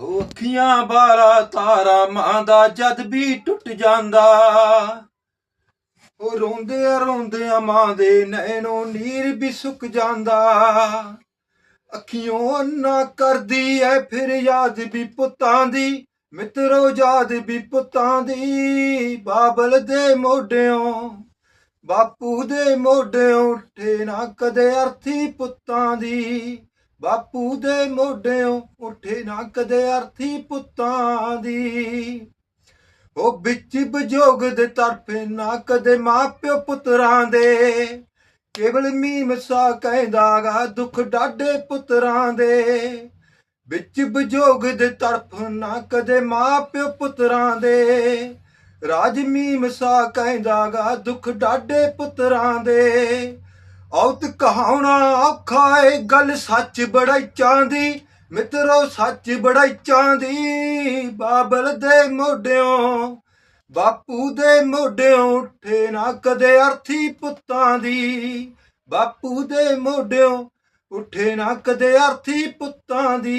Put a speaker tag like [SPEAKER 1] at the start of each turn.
[SPEAKER 1] ਉਹ ਅੱਖੀਆਂ ਬਾਰਾ ਤਾਰਾ ਮਾਂ ਦਾ ਜਦ ਵੀ ਟੁੱਟ ਜਾਂਦਾ। ਉਹ ਰੋਂਦੇ ਰੋਂਦੇ ਮਾਂ ਦੇ ਨੈਣੋਂ ਨੀਰ ਵੀ ਸੁੱਕ ਜਾਂਦਾ। ਅੱਖੀਓਂ ਅੰਨਾ ਕਰਦੀ ਐ, ਫਿਰ ਯਾਦ ਵੀ ਪੁੱਤਾਂ ਦੀ, ਮਿੱਤਰੋ ਯਾਦ ਵੀ ਪੁੱਤਾਂ ਦੀ। ਬਾਬਲ ਦੇ ਮੋਢਿਓਂ, ਬਾਪੂ ਦੇ ਮੋਢਿਓਂ ਉੱਠੇ ਨਾ ਕਦੇ ਅਰਥੀ ਪੁੱਤਾਂ ਦੀ। ਬਾਪੂ ਦੇ ਮੋਢਿਓਂ ਉੱਠੇ ਨਾ ਕਦੇ ਅਰਥੀ ਪੁੱਤਾਂ ਦੀ। ਉਹ ਵਿੱਚ ਬਜੋਗ ਦੇ ਤਰਫੇ ਨਾ ਕਦੇ ਮਾਪਿਓ ਪੁੱਤਰਾਂ ਦੇ। ਕੇਵਲ ਮੀਮ ਸਾ ਕਹਿੰਦਾਗਾ ਦੁੱਖ ਡਾਡੇ ਪੁੱਤਰਾਂ ਦੇ। ਵਿੱਚ ਬਜੋਗ ਦੇ ਤਰਫ ਨਾ ਕਦੇ ਮਾਪਿਓ ਪੁੱਤਰਾਂ ਦੇ। ਰਾਜ ਮੀਮ ਸਾ ਕਹਿੰਦਾਗਾ ਦੁੱਖ ਡਾਢੇ ਪੁੱਤਰਾਂ ਦੇ। ਔਤ ਕਹਾਉਣਾ ਔਖਾ ਏ, ਗੱਲ ਸੱਚ ਬੜਾਈ ਚਾਂਦੀ ਮਿੱਤਰੋ ਸੱਚ ਬੜਾਈ ਚਾਂਦੀ ਬਾਬਲ ਦੇ ਮੋਢਿਓ, ਬਾਪੂ ਦੇ ਮੋਢਿਓ ਉੱਠੇ ਨਾ ਕਦੇ ਅਰਥੀ ਪੁੱਤਾਂ ਦੀ। ਬਾਪੂ ਦੇ ਮੋਢਿਓ ਉੱਠੇ ਨਾ ਕਦੇ ਅਰਥੀ ਪੁੱਤਾਂ ਦੀ।